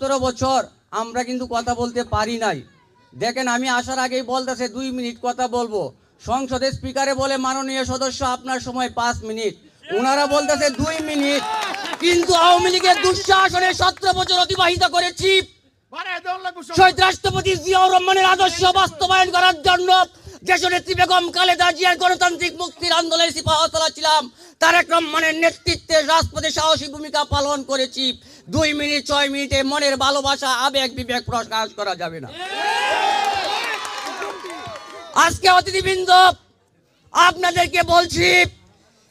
সতেরো বছর আমরা কিন্তু কথা বলতে পারি নাই। দেখেন, আমি আসার আগেই বলতেছে, দুই মিনিট কথা বলব। সংসদের স্পিকারে বলে মাননীয় সদস্য, আপনার সময় পাঁচ মিনিট। ওনারা বলতেছে, দুই মিনিট। কিন্তু আওয়ামী লীগের দুঃশাসনে সতেরো বছর অতিবাহিত করেছি। শহীদ রাষ্ট্রপতি জিয়াউর রহমানের আদর্শ বাস্তবায়ন করার জন্য দেশনেত্রী বেগম খালেদা জিয়ার গণতান্ত্রিক মুক্তির আন্দোলনে সিপাহতলা ছিলাম। তারেক রহমানের নেতৃত্বে রাজপথে সাহসী ভূমিকা পালন করেছি। দুই মিনিট, ছয় মিনিটে মনের ভালোবাসা, আবেগ, বিবেক প্রকাশ করা যাবে না। আজকে অতিথিবৃন্দ, আপনাদেরকে বলছি,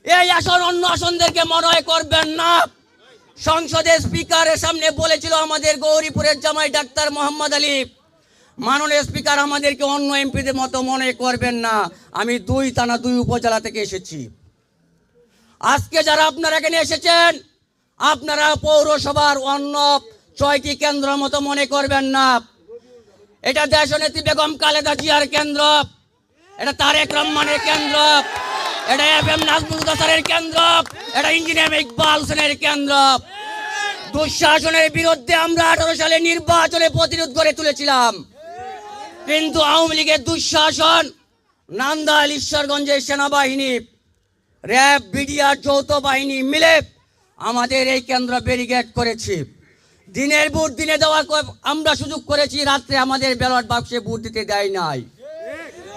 এই আসন অন্য আসনদেরকে মনে করবেন না। সংসদের স্পিকারের সামনে বলেছিল আমাদের গৌরীপুরের জামাই ডাক্তার মোহাম্মদ আলী। মাননীয় স্পিকার, আমাদেরকে অন্য এমপিদের মতো মনে করবেন না। আমি দুই থানা, দুই উপজেলা থেকে এসেছি। আজকে যারা আপনারা এখানে এসেছেন আপনারা পৌরসভার অন্য ছয়টি কেন্দ্র মতো মনে করবেন না। এটা দেশ দেশনেত্রী বেগম খালেদা জিয়ার কেন্দ্র, এটা তারেক রহমানের কেন্দ্র, এটা এফ এম নাজমুল দাসারের কেন্দ্র, এটা ইঞ্জিনিয়ার ইকবাল হোসেনের কেন্দ্র। দুঃশাসনের বিরুদ্ধে আমরা আঠারো সালে নির্বাচনে প্রতিরোধ করে তুলেছিলাম। কিন্তু আওয়ামী লীগের দুঃশাসন নান্দাইল ঈশ্বরগঞ্জের সেনাবাহিনী, র্যাব, বিডিআর, যৌথ বাহিনী মিলে আমাদের এই কেন্দ্র ব্যারিকেড করেছি। দিনের ভোট দিনে দেওয়ার ক- আমরা সুযোগ করেছি, রাত্রে আমাদের ব্যালট বাক্সে ভোট দিতে দেয় নাই।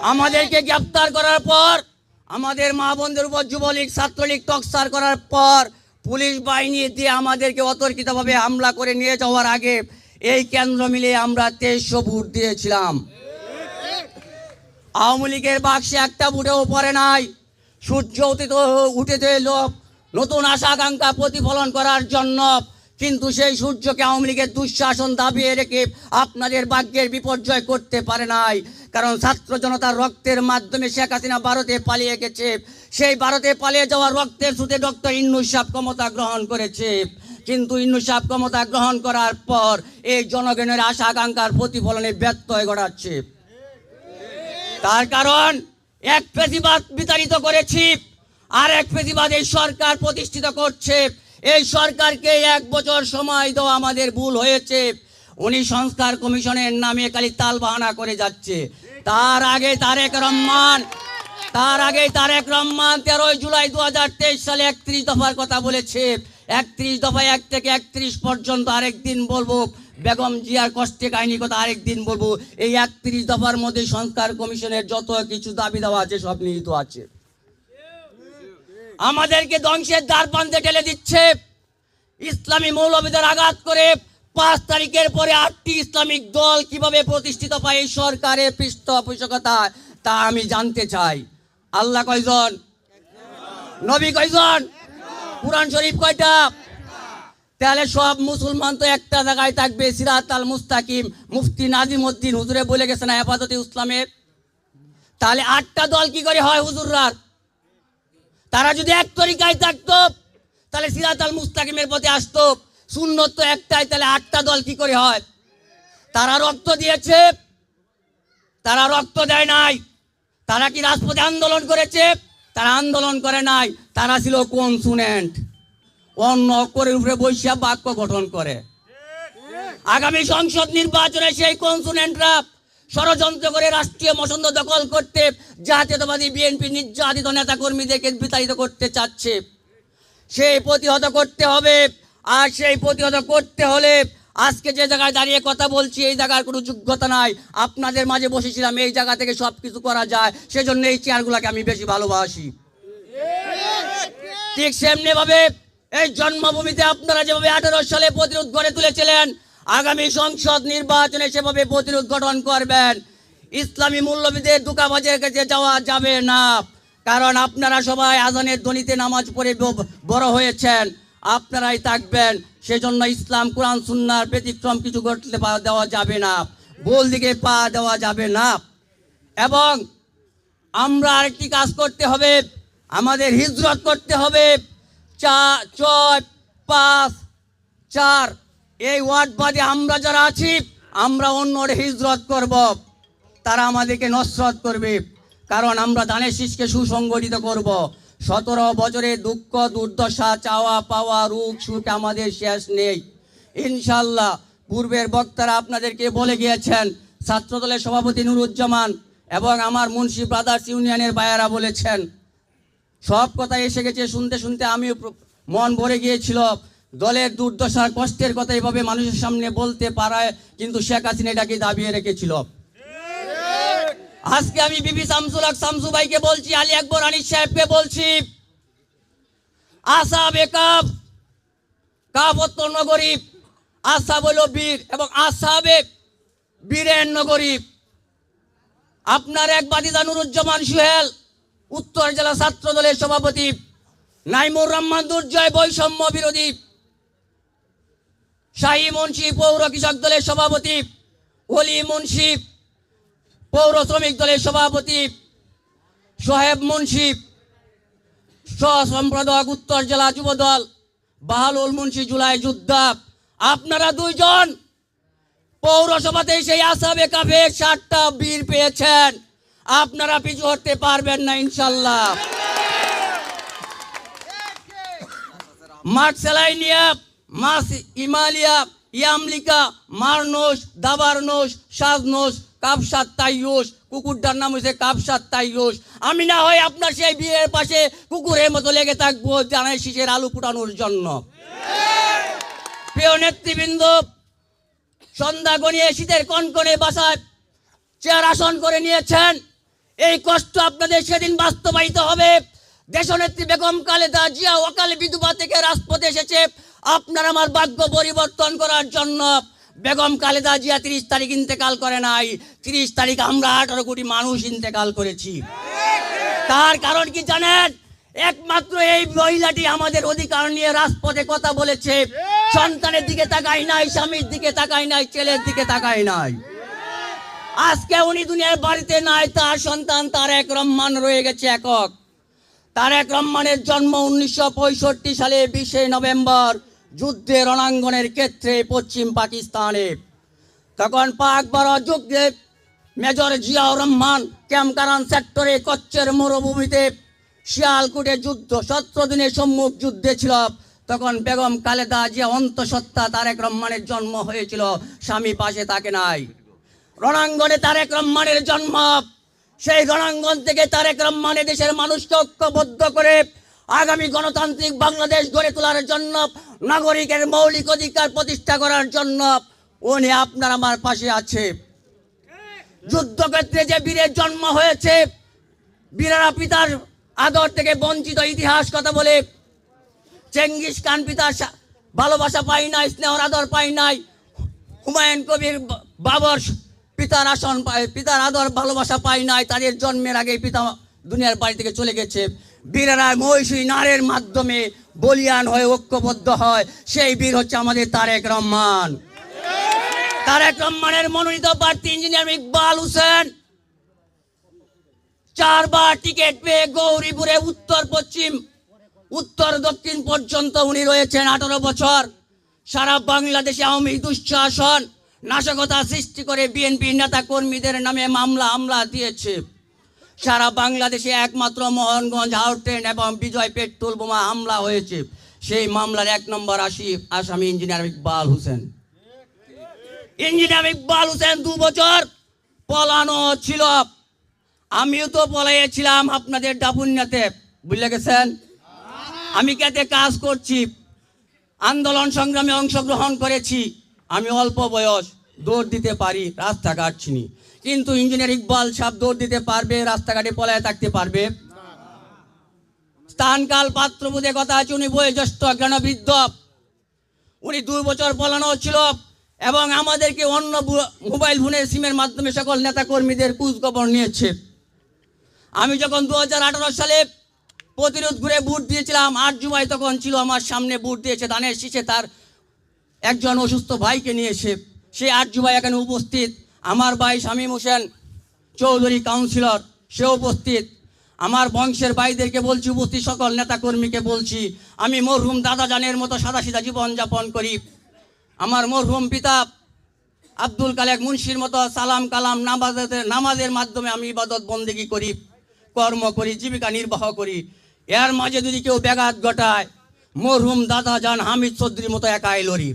আমাদেরকে গ্রেপ্তার করার পর, আমাদের মা বোনদের উপর যুবলীগ, ছাত্রলীগ টকসার করার পর, পুলিশ বাহিনী দিয়ে আমাদেরকে অতর্কিতভাবে হামলা করে নিয়ে যাওয়ার আগে এই কেন্দ্র মিলে আমরা তেইশশো ভোট দিয়েছিলাম। আওয়ামী লীগের বাক্সে একটা বুটেও পড়ে নাই। সূর্য উঠিত উঠেতে লোক নতুন আশা আকাঙ্ক্ষা প্রতিফলন করার জন্য, কিন্তু সেই সূর্যকে আওয়ামী লীগের দুঃশাসন দাবিয়ে রেখে আপনাদের ভাগ্যের বিপর্যয় করতে পারে নাই। কারণ ছাত্র জনতার রক্তের মাধ্যমে শেখ হাসিনা ভারতে পালিয়ে গেছে। সেই ভারতে পালিয়ে যাওয়া রক্তের সুতে ডক্টর ইন্নুস সাহেব ক্ষমতা গ্রহণ করেছে। কিন্তু ইন্নুস সাহেব ক্ষমতা গ্রহণ করার পর এই জনগণের আশা আকাঙ্ক্ষার প্রতিফলনে ব্যত্যয় ঘটাচ্ছে তার কারণ এক ফেসিবাদ বিতাড়িত করেছি। আর এক এই সরকার প্রতিষ্ঠিত করছে। এই সরকারকে এক বছর সময় দেওয়া আমাদের ভুল হয়েছে। উনি সংস্কার কমিশনের নামে খালি তাল বাহানা করে যাচ্ছে। তার আগে তারেক রহমান, তার আগে তারেক রহমান তেরোই জুলাই দু হাজার তেইশ সালে একত্রিশ দফার কথা বলেছে। একত্রিশ দফা এক থেকে একত্রিশ পর্যন্ত আরেকদিন বলব, বেগম জিয়ার কষ্টে কাহিনী কথা আরেকদিন বলব। এই একত্রিশ দফার মধ্যে সংস্কার কমিশনের যত কিছু দাবি দেওয়া আছে সব নিহিত আছে। আমাদেরকে ধ্বংসের দ্বার প্রান্তে ঠেলে দিচ্ছে। ইসলামী মৌলবীদের আঘাত করে পাঁচ তারিখের পরে আটটি ইসলামিক দল কীভাবে প্রতিষ্ঠিত পায় এই সরকারের পৃষ্ঠপোষকতা তা আমি জানতে চাই। আল্লাহ কয়জন? নবী কয়জন? কোরআন শরীফ কয়টা? তাহলে সব মুসলমান তো একটা জায়গায় থাকবে, সিরাত আল মুস্তাকিম। মুফতি নাজিম উদ্দিন হুজুরে বলে গেছে না, হেফাজতে ইসলামের। তাহলে আটটা দল কি করে হয় হুজুররার তারা যদি এক তরিকায় থাকতো, তাহলে সিরাত আল মুস্তাকিমের পথে আসতো। সুন্নত তো একটাই, তাহলে আটটা দল কি করে হয়? তারা রক্ত দিয়েছে, তারা রক্ত দেয় নাই। তারা কি রাজপথে আন্দোলন করেছে? তারা আন্দোলন করে নাই। তারা ছিল কনসুনেন্ট। অন্য অক্ষরের উপরে বৈশা বাক্য গঠন করে। আগামী সংসদ নির্বাচনে সেই কনসুনেন্টরা ষড়যন্ত্র করে রাষ্ট্রীয় মসন্দ দখল করতে জাতীয়তাবাদী বিএনপি নির্যাতিত নেতা কর্মীদেরকে বিতাড়িত করতে চাচ্ছে। সেই প্রতিহত করতে হবে, আর সেই প্রতিহত করতে হলে আজকে যে জায়গায় দাঁড়িয়ে কথা বলছি, এই জায়গার কোনো যোগ্যতা নাই। আপনাদের মাঝে বসেছিলাম, এই জায়গা থেকে সব কিছু করা যায়। সেজন্য এই চেয়ারগুলোকে আমি বেশি ভালোবাসি। ঠিক সেমনি ভাবে এই জন্মভূমিতে আপনারা যেভাবে আঠারো সালে প্রতিরোধ গড়ে তুলেছিলেন আগামী সংসদ নির্বাচনে সেভাবে প্রতিরোধ গঠন করবেন। ইসলামী মূল্যবিদের দুকাবাজের কাছে যাওয়া যাবে না। কারণ আপনারা সবাই আজানের ধ্বনিতে নামাজ পড়ে বড় হয়েছেন। আপনারাই থাকবেন। সেজন্য ইসলাম, কোরআন, সুন্নার ব্যতিক্রম কিছু ঘটলে পা দেওয়া যাবে না। ভুল দিকে পা দেওয়া যাবে না। এবং আমরা আরেকটি কাজ করতে হবে। আমাদের হিজরত করতে হবে। চা ছয়, পাঁচ, চার এই ওয়ার্ড বাদে আমরা যারা আছি, আমরা অন্য হিজরত করব। তারা আমাদেরকে নসরত করবে। কারণ আমরা দানের শীষকে সুসংগঠিত করব। সতেরো বছরে দুঃখ, দুর্দশা, চাওয়া, পাওয়া রোগ সুখ আমাদের শেষ নেই। ইনশাল্লাহ পূর্বের বক্তারা আপনাদেরকে বলে গিয়েছেন, ছাত্রদলের সভাপতি নুরুজ্জামান এবং আমার মুন্সি ব্রাদার্স ইউনিয়নের বায়ারা বলেছেন। সব কথা এসে গেছে, শুনতে শুনতে আমিও মন ভরে গিয়েছিল। দলের দুর্দশার কষ্টের কথা এভাবে মানুষের সামনে বলতে পারায়, কিন্তু শেখ হাসিনা এটাকে দাবিয়ে রেখেছিল? আজকে আমি বিবি শামসুল হক শামসু ভাইকে বলছি, আলী আকবর আনিস সাহেবকে বলছি আশা বেকাব কাবত্ত নগরী আশা বলল বীর এবং আসাবে বীরের নগরী আপনার এক বাদিদা নুরুজ্জামান সুহেল, উত্তর জেলা ছাত্র দলের সভাপতি, নাইমুর রহমান দুর্জয় বৈষম্য বিরোধী। শাহী মুন্সি পৌর কৃষক দলের সভাপতি অলি মুন্সি পৌর শ্রমিক দলের সভাপতি, সোহেব মুন্সি সম্পাদক উত্তর জেলা যুব দল, বাহালুল মুন্সি জুলাই যোদ্ধা। আপনারা দুইজন পৌরসভাতে সেই আসাবে কাপে সাতটা বীর পেয়েছেন। আপনারা পিছু হতে পারবেন না, ইনশাল্লাহ। মাঠ সেলাই নিয়ে মাস ইমালিয়া, ইয়ামলিকা, মারনোস, দাবারনোস, সাজনোস, কাপসাত তাইয়োস, কুকুরটার নাম হচ্ছে কাপসাত তাইয়োস। আমি না হয় আপনার সেই বিয়ের পাশে কুকুরের মতো লেগে থাকব জানাই শিশের আলু ফুটানোর জন্য। প্রিয় নেতৃবৃন্দ, সন্ধ্যা গনিয়ে শীতের কনকনে বাসায় চেয়ার আসন করে নিয়েছেন। এই কষ্ট আপনাদের সেদিন বাস্তবায়িত হবে। দেশনেত্রী বেগম খালেদা জিয়া অকালে বিধবা থেকে রাজপথে এসেছে। আপনার আমার ভাগ্য পরিবর্তন করার জন্য বেগম খালেদা জিয়া তিরিশ তারিখ ইন্তেকাল করে নাই। তিরিশ তারিখ আমরা আঠারো কোটি মানুষ ইন্তেকাল করেছি। তার কারণ কি জানেন? একমাত্র এই মহিলাটি আমাদের অধিকার নিয়ে রাজপথে কথা বলেছে। সন্তানের দিকে তাকাই নাই, স্বামীর দিকে তাকাই নাই, ছেলের দিকে তাকাই নাই। আজকে উনি দুনিয়ার বাড়িতে নাই, তার সন্তান তারেক রহমান রয়ে গেছে একক। তারেক রহমানের জন্ম উনিশশো পঁয়ষট্টি সালে বিশে নভেম্বর। যুদ্ধে রণাঙ্গনের ক্ষেত্রে পশ্চিম পাকিস্তানে। তখন পাক বড় যুদ্ধে মেজর জিয়াউর রহমান ক্যামকারান সেক্টরে কচ্ছের মরুভূমিতে শিয়ালকুটে যুদ্ধ, সতেরো দিনের সম্মুখ যুদ্ধে ছিল। তখন বেগম খালেদা জিয়া অন্তঃসত্ত্বা তারেক রহমানের জন্ম হয়েছিল, স্বামী পাশে তাকে নাই। রণাঙ্গনে তারেক রহমানের জন্ম। সেই রণাঙ্গন থেকে তারেক রহমানের দেশের মানুষকে ঐক্যবদ্ধ করে আগামী গণতান্ত্রিক বাংলাদেশ গড়ে তোলার জন্য, নাগরিকের মৌলিক অধিকার প্রতিষ্ঠা করার জন্য উনি আপনার আমার পাশে আছে। যুদ্ধক্ষেত্রে যে বীরের জন্ম হয়েছে, বীরেরা পিতার আদর থেকে বঞ্চিত ইতিহাস কথা বলে, চেঙ্গিস খান পিতার ভালোবাসা পাই নাই, স্নেহর আদর পাই নাই, হুমায়ুন কবির বাবর পিতার আসন পায় পিতার আদর, ভালোবাসা পাই নাই, তাদের জন্মের আগে পিতা দুনিয়ার বাড়ি থেকে চলে গেছে। বীরেরা মহিষী নারের মাধ্যমে বলিয়ান হয়ে ঐক্যবদ্ধ হয়। সেই বীর হচ্ছে আমাদের তারেক রহমান। তারেক রহমানের মনোনীত প্রার্থী ইঞ্জিনিয়ার ইকবাল হোসেন। চারবার টিকিট পেয়ে গৌরীপুরে উত্তর পশ্চিম, উত্তর দক্ষিণ পর্যন্ত উনি রয়েছেন আঠারো বছর। সারা বাংলাদেশে আওয়ামী দুঃশাসন, নাশকতা সৃষ্টি করে বিএনপি নেতা কর্মীদের নামে মামলা হামলা দিয়েছে। সারা বাংলাদেশে একমাত্র মোহনগঞ্জ আউটট্রেন এবং বিজয় পেট্রোল বোমা হামলা হয়েছে। সেই মামলার এক নম্বর আসি আসামি ইঞ্জিনিয়ার ইকবাল হোসেন। ইঞ্জিনিয়ার ইকবাল হোসেন দু বছর পলানো ছিল। আমিও তো পলাইয়েছিলাম আপনাদের ডাপুনিয়াতে বুঝলে গেছেন? আমি কেতে কাজ করছি। আন্দোলন সংগ্রামে অংশগ্রহণ করেছি। আমি অল্প বয়স, দৌড় দিতে পারি, রাস্তাঘাট চিনি কিন্তু ইঞ্জিনিয়ার ইকবাল সাহেব দৌড় দিতে পারবে, রাস্তাঘাটে পলায় থাকতে পারবে। স্থানকাল পাত্র বুধে কথা আছে, উনি বয়োজ্যেষ্ঠ জ্ঞানবৃদ্ধ। উনি দুই বছর পলানো ছিল এবং আমাদেরকে অন্য মোবাইল ফোনের সিমের মাধ্যমে সকল নেতা কর্মীদের খোঁজখবর নিয়েছে। আমি যখন দু হাজার আঠারো সালে প্রতিরোধ ঘুরে বুট দিয়েছিলাম, আট জুমাই তখন ছিল আমার সামনে বুট দিয়েছে ধানের শীষে তার একজন অসুস্থ ভাইকে নিয়ে এসে সেই আট জুমাই এখানে উপস্থিত। আমার ভাই শামীম হোসেন চৌধুরী কাউন্সিলর সে উপস্থিত। আমার বংশের ভাইদেরকে বলছি, উপস্থিত সকল নেতা কর্মীকে বলছি, আমি মরহুম দাদা জানের মতো সাদাসিধা জীবনযাপন করি। আমার মরহুম পিতা আব্দুল কালেক মুন্সির মতো সালাম কালাম নামাজের নামাজের মাধ্যমে আমি ইবাদত বন্দেগী করি, কর্ম করি, জীবিকা নির্বাহ করি। এর মাঝে যদি কেউ ব্যাঘাত ঘটায়, মরহুম দাদা যান হামিদ চৌধুরীর মতো একাই লড়ি।